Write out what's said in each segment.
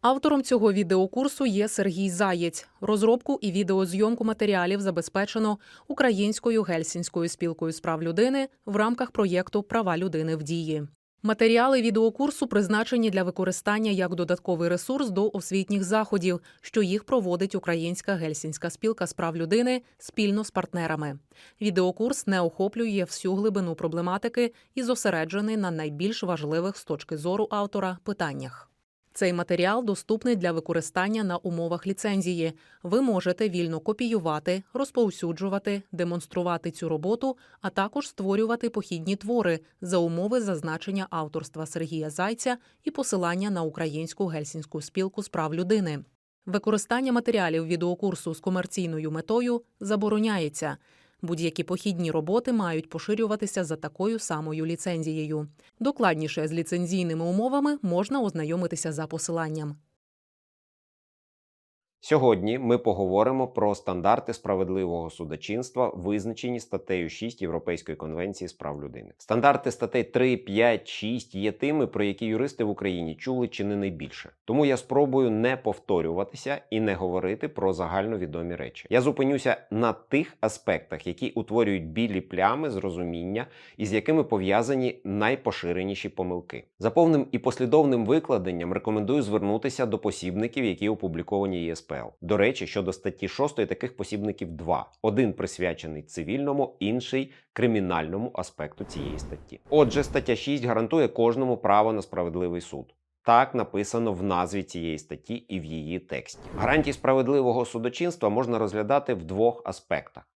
Автором цього відеокурсу є Сергій Заєць. Розробку і відеозйомку матеріалів забезпечено Українською гельсінською спілкою з прав людини в рамках проєкту Права людини в дії. Матеріали відеокурсу призначені для використання як додатковий ресурс до освітніх заходів, що їх проводить Українська гельсінська спілка з прав людини спільно з партнерами. Відеокурс не охоплює всю глибину проблематики і зосереджений на найбільш важливих з точки зору автора питаннях. Цей матеріал доступний для використання на умовах ліцензії. Ви можете вільно копіювати, розповсюджувати, демонструвати цю роботу, а також створювати похідні твори за умови зазначення авторства Сергія Зайця і посилання на українську гельсінську спілку з прав людини. Використання матеріалів відеокурсу з комерційною метою забороняється. Будь-які похідні роботи мають поширюватися за такою самою ліцензією. Докладніше з ліцензійними умовами можна ознайомитися за посиланням. Сьогодні ми поговоримо про стандарти справедливого судочинства, визначені статтею 6 Європейської конвенції з прав людини. Стандарти статей 3, 5, 6 є тими, про які юристи в Україні чули чи не найбільше. Тому я спробую не повторюватися і не говорити про загальновідомі речі. Я зупинюся на тих аспектах, які утворюють білі плями зрозуміння і з якими пов'язані найпоширеніші помилки. За повним і послідовним викладенням рекомендую звернутися до посібників, які опубліковані ЄСПЛ. До речі, щодо статті 6 таких посібників два: один присвячений цивільному, інший кримінальному аспекту цієї статті. Отже, стаття 6 гарантує кожному право на справедливий суд. Так написано в назві цієї статті і в її тексті. Гарантії справедливого судочинства можна розглядати в двох аспектах.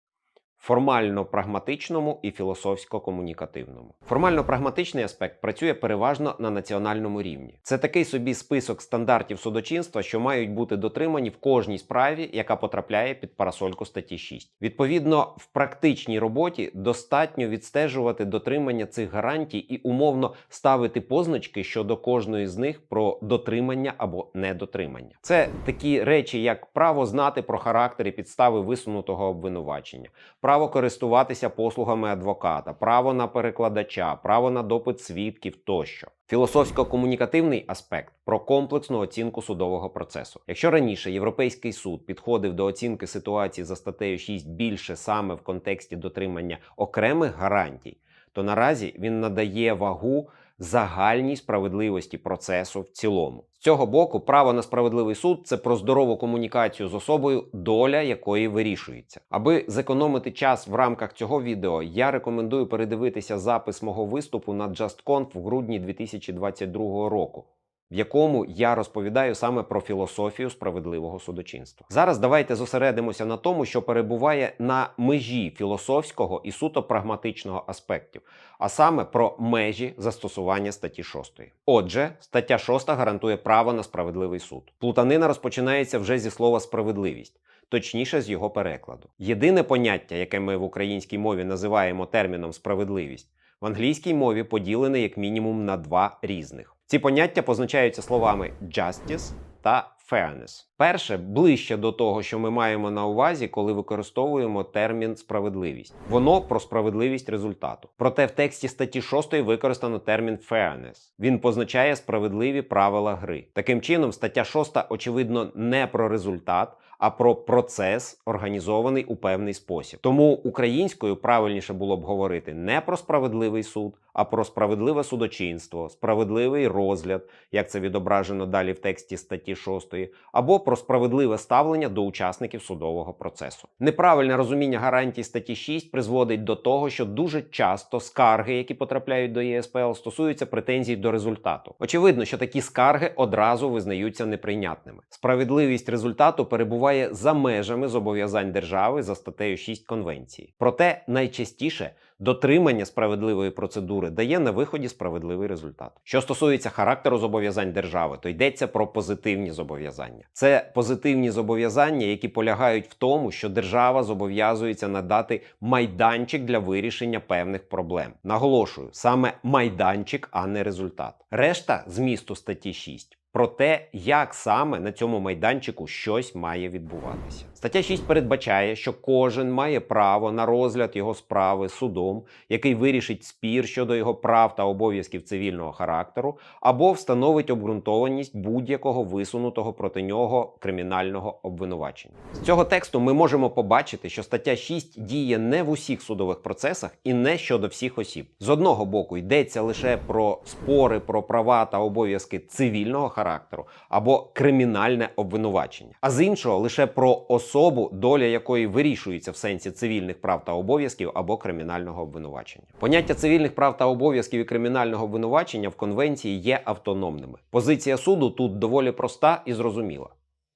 Формально-прагматичному і філософсько-комунікативному. Формально-прагматичний аспект працює переважно на національному рівні. Це такий собі список стандартів судочинства, що мають бути дотримані в кожній справі, яка потрапляє під парасольку статті 6. Відповідно, в практичній роботі достатньо відстежувати дотримання цих гарантій і умовно ставити позначки щодо кожної з них про дотримання або недотримання. Це такі речі, як право знати про характер і підстави висунутого обвинувачення право користуватися послугами адвоката, право на перекладача, право на допит свідків тощо. Філософсько-комунікативний аспект про комплексну оцінку судового процесу. Якщо раніше Європейський суд підходив до оцінки ситуації за статтею 6 більше саме в контексті дотримання окремих гарантій, то наразі він надає вагу загальній справедливості процесу в цілому. З цього боку, право на справедливий суд це про здорову комунікацію з особою, доля якої вирішується. Аби зекономити час в рамках цього відео, я рекомендую передивитися запис мого виступу на JustConf в грудні 2022 року. В якому я розповідаю саме про філософію справедливого судочинства. Зараз давайте зосередимося на тому, що перебуває на межі філософського і суто прагматичного аспектів, а саме про межі застосування статті 6. Отже, стаття 6 гарантує право на справедливий суд. Плутанина розпочинається вже зі слова справедливість. Точніше з його перекладу. Єдине поняття, яке ми в українській мові називаємо терміном справедливість, в англійській мові поділене як мінімум на два різних. Ці поняття позначаються словами justice та fairness. Перше ближче до того, що ми маємо на увазі, коли використовуємо термін справедливість. Воно про справедливість результату. Проте в тексті статті 6 використано термін fairness. Він позначає справедливі правила гри. Таким чином, стаття 6, очевидно, не про результат, а про процес, організований у певний спосіб. Тому українською правильніше було б говорити не про справедливий суд, а про справедливе судочинство, справедливий розгляд, як це відображено далі в тексті статті 6, або про справедливе ставлення до учасників судового процесу. Неправильне розуміння гарантій статті 6 призводить до того, що дуже часто скарги, які потрапляють до ЄСПЛ, стосуються претензій до результату. Очевидно, що такі скарги одразу визнаються неприйнятними. Справедливість результату перебуває за межами зобов'язань держави за статтею 6 конвенції. Проте найчастіше дотримання справедливої процедури дає на виході справедливий результат. Що стосується характеру зобов'язань держави, то йдеться про позитивні зобов'язання. Це позитивні зобов'язання, які полягають в тому, що держава зобов'язується надати майданчик для вирішення певних проблем. Наголошую, саме майданчик, а не результат. Решта змісту статті 6 про те, як саме на цьому майданчику щось має відбуватися. Стаття 6 передбачає, що кожен має право на розгляд його справи судом, який вирішить спір щодо його прав та обов'язків цивільного характеру, або встановить обґрунтованість будь-якого висунутого проти нього кримінального обвинувачення. З цього тексту ми можемо побачити, що стаття 6 діє не в усіх судових процесах і не щодо всіх осіб. З одного боку йдеться лише про спори про права та обов'язки цивільного характеру або кримінальне обвинувачення, а з іншого лише про особу, доля якої вирішується в сенсі цивільних прав та обов'язків або кримінального обвинувачення. Поняття цивільних прав та обов'язків і кримінального обвинувачення в конвенції є автономними. Позиція суду тут доволі проста і зрозуміла.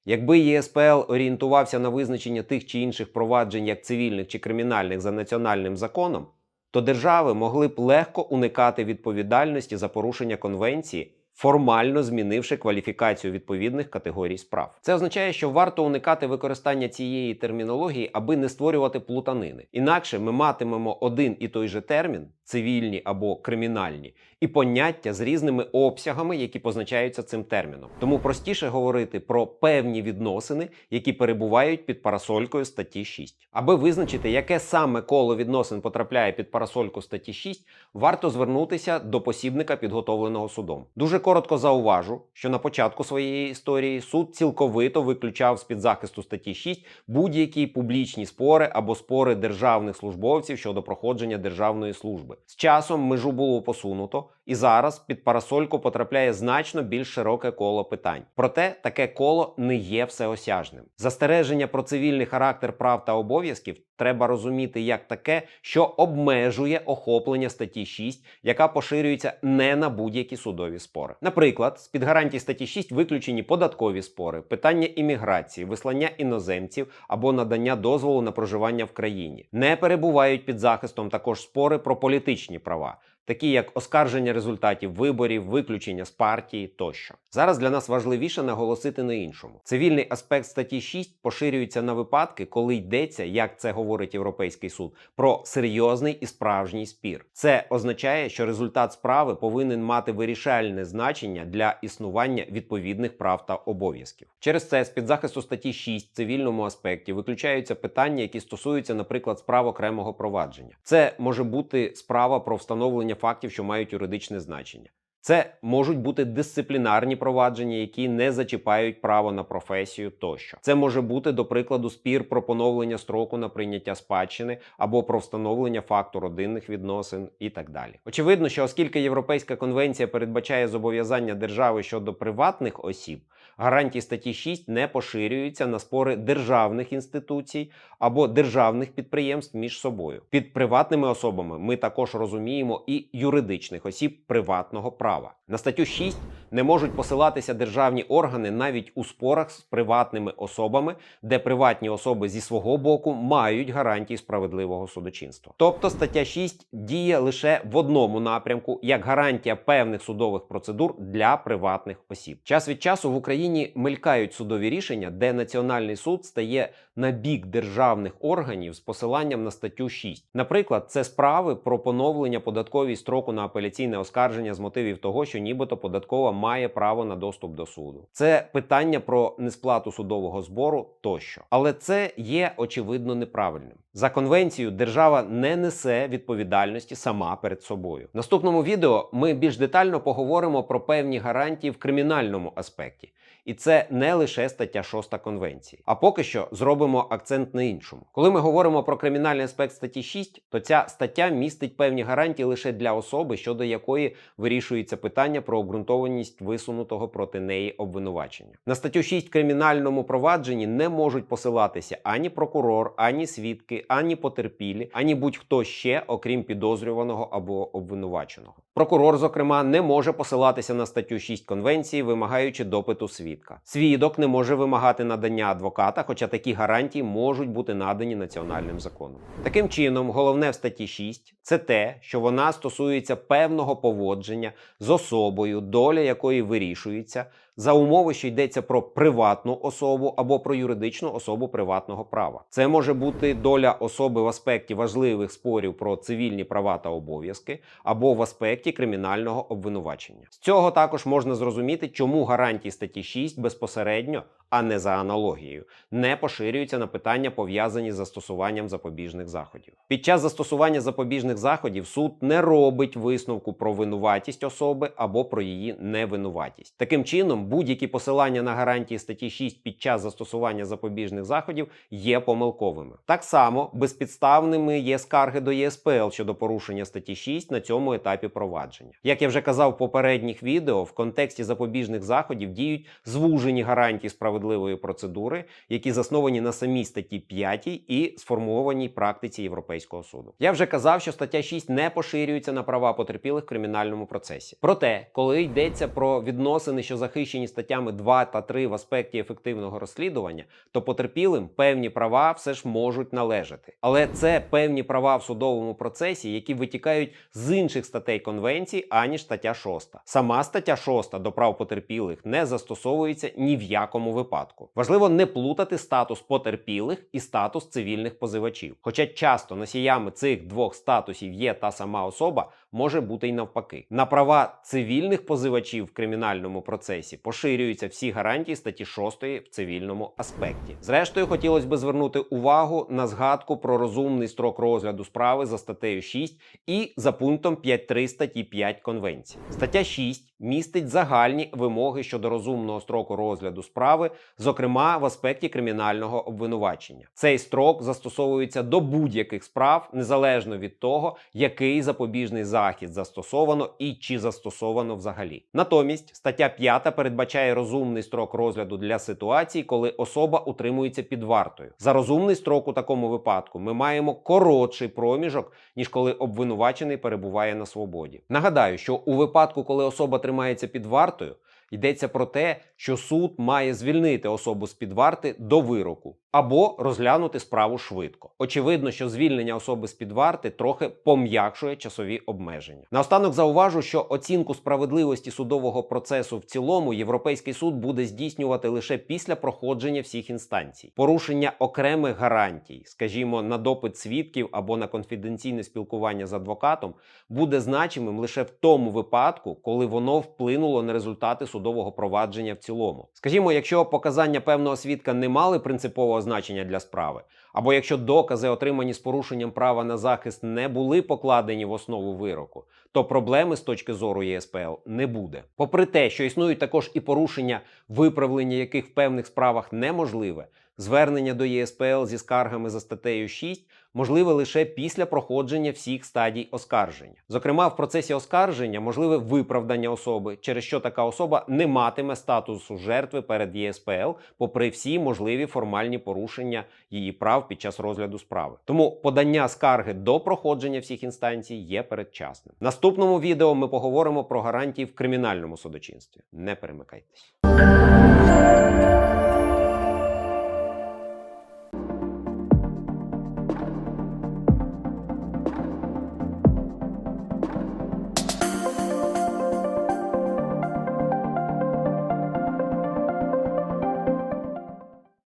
Якби ЄСПЛ орієнтувався на визначення тих чи інших проваджень як цивільних чи кримінальних за національним законом, то держави могли б легко уникати відповідальності за порушення конвенції, формально змінивши кваліфікацію відповідних категорій справ. Це означає, що варто уникати використання цієї термінології, аби не створювати плутанини. Інакше ми матимемо один і той же термін цивільні або кримінальні, і поняття з різними обсягами, які позначаються цим терміном. Тому простіше говорити про певні відносини, які перебувають під парасолькою статті 6. Аби визначити, яке саме коло відносин потрапляє під парасольку статті 6, варто звернутися до посібника, підготовленого судом. Дуже коротко зауважу, що на початку своєї історії суд цілковито виключав з під захисту статті 6 будь-які публічні спори або спори державних службовців щодо проходження державної служби. З часом межу було посунуто, і зараз під парасольку потрапляє значно більш широке коло питань. Проте таке коло не є всеосяжним. Застереження про цивільний характер прав та обов'язків треба розуміти як таке, що обмежує охоплення статті 6, яка поширюється не на будь-які судові спори. Наприклад, з під гарантій статті 6 виключені податкові спори, питання імміграції, вислання іноземців або надання дозволу на проживання в країні. Не перебувають під захистом також спори про політичні права. Такі як оскарження результатів виборів, виключення з партії тощо. Зараз для нас важливіше наголосити на іншому. Цивільний аспект статті 6 поширюється на випадки, коли йдеться, як це говорить Європейський суд, про серйозний і справжній спір. Це означає, що результат справи повинен мати вирішальне значення для існування відповідних прав та обов'язків. Через це з під захисту статті 6 в цивільному аспекті виключаються питання, які стосуються, наприклад, справ окремого провадження. Це може бути справа про встановлення фактів, що мають юридичне значення. Це можуть бути дисциплінарні провадження, які не зачіпають право на професію тощо. Це може бути, до прикладу, спір про поновлення строку на прийняття спадщини або про встановлення факту родинних відносин і так далі. Очевидно, що оскільки Європейська конвенція передбачає зобов'язання держави щодо приватних осіб, гарантії статті 6 не поширюються на спори державних інституцій або державних підприємств між собою. Під приватними особами ми також розуміємо і юридичних осіб приватного права. На статтю 6 не можуть посилатися державні органи навіть у спорах з приватними особами, де приватні особи зі свого боку мають гарантії справедливого судочинства. Тобто стаття 6 діє лише в одному напрямку як гарантія певних судових процедур для приватних осіб. Час від часу в Україні мелькають судові рішення, де Національний суд стає на бік державних органів з посиланням на статтю 6. Наприклад, це справи про поновлення податковій строку на апеляційне оскарження з мотивів того, що нібито податкова має право на доступ до суду. Це питання про несплату судового збору тощо. Але це є очевидно неправильним. За конвенцією держава не несе відповідальності сама перед собою. В наступному відео ми більш детально поговоримо про певні гарантії в кримінальному аспекті. І це не лише стаття 6 конвенції. А поки що зробимо акцент на іншому. Коли ми говоримо про кримінальний аспект статті 6, то ця стаття містить певні гарантії лише для особи, щодо якої вирішується питання про обґрунтованість висунутого проти неї обвинувачення. На статтю 6 в кримінальному провадженні не можуть посилатися ані прокурор, ані свідки, ані потерпілі, ані будь-хто ще, окрім підозрюваного або обвинуваченого. Прокурор, зокрема, не може посилатися на статтю 6 конвенції, вимагаючи допиту свідка. Свідок не може вимагати надання адвоката, хоча такі гарантії можуть бути надані національним законом. Таким чином, головне в статті 6 це те, що вона стосується певного поводження з особою, доля якої вирішується за умови, що йдеться про приватну особу або про юридичну особу приватного права. Це може бути доля особи в аспекті важливих спорів про цивільні права та обов'язки або в аспекті кримінального обвинувачення. З цього також можна зрозуміти, чому гарантії статті 6 безпосередньо, а не за аналогією, не поширюються на питання пов'язані з застосуванням запобіжних заходів. Під час застосування запобіжних заходів суд не робить висновку про винуватість особи або про її невинуватість. Таким чином, будь-які посилання на гарантії статті 6 під час застосування запобіжних заходів є помилковими. Так само безпідставними є скарги до ЄСПЛ щодо порушення статті 6 на цьому етапі провадження. Як я вже казав в попередніх відео, в контексті запобіжних заходів діють звужені гарантії справедливої процедури, які засновані на самій статті 5 і сформованій практиці Європейського суду. Я вже казав, що стаття 6 не поширюється на права потерпілих в кримінальному процесі. Проте, коли йдеться про відносини, що захищені статтями 2 та 3 в аспекті ефективного розслідування, то потерпілим певні права все ж можуть належати. Але це певні права в судовому процесі, які витікають з інших статей конвенції, аніж стаття 6. Сама стаття 6 до прав потерпілих не застосовується ні в якому випадку. Важливо не плутати статус потерпілих і статус цивільних позивачів. Хоча часто носіями цих двох статусів є та сама особа, може бути й навпаки. На права цивільних позивачів в кримінальному процесі поширюються всі гарантії статті 6 в цивільному аспекті. Зрештою, хотілося б звернути увагу на згадку про розумний строк розгляду справи за статтею 6 і за пунктом 5.3 статті 5 Конвенції. Стаття 6 містить загальні вимоги щодо розумного строку розгляду справи, зокрема в аспекті кримінального обвинувачення. Цей строк застосовується до будь-яких справ, незалежно від того, який запобіжний захід застосовано і чи застосовано взагалі. Натомість стаття 5 передбачає розумний строк розгляду для ситуацій, коли особа утримується під вартою. За розумний строк у такому випадку ми маємо коротший проміжок, ніж коли обвинувачений перебуває на свободі. Нагадаю, що у випадку, коли особа тримається під вартою, йдеться про те, що суд має звільнити особу з під варти до вироку або розглянути справу швидко. Очевидно, що звільнення особи з під варти трохи пом'якшує часові обмеження. Наостанок зауважу, що оцінку справедливості судового процесу в цілому Європейський суд буде здійснювати лише після проходження всіх інстанцій. Порушення окремих гарантій, скажімо, на допит свідків або на конфіденційне спілкування з адвокатом, буде значимим лише в тому випадку, коли воно вплинуло на результати судового провадження в цілому. Скажімо, якщо показання певного свідка не мали принципового значення для справи, або якщо докази, отримані з порушенням права на захист, не були покладені в основу вироку, то проблеми з точки зору ЄСПЛ не буде. Попри те, що існують також і порушення, виправлення яких в певних справах неможливе, звернення до ЄСПЛ зі скаргами за статтею 6 можливе лише після проходження всіх стадій оскарження. Зокрема, в процесі оскарження можливе виправдання особи, через що така особа не матиме статусу жертви перед ЄСПЛ, попри всі можливі формальні порушення її прав під час розгляду справи. Тому подання скарги до проходження всіх інстанцій є передчасним. Наступному відео ми поговоримо про гарантії в кримінальному судочинстві. Не перемикайтесь.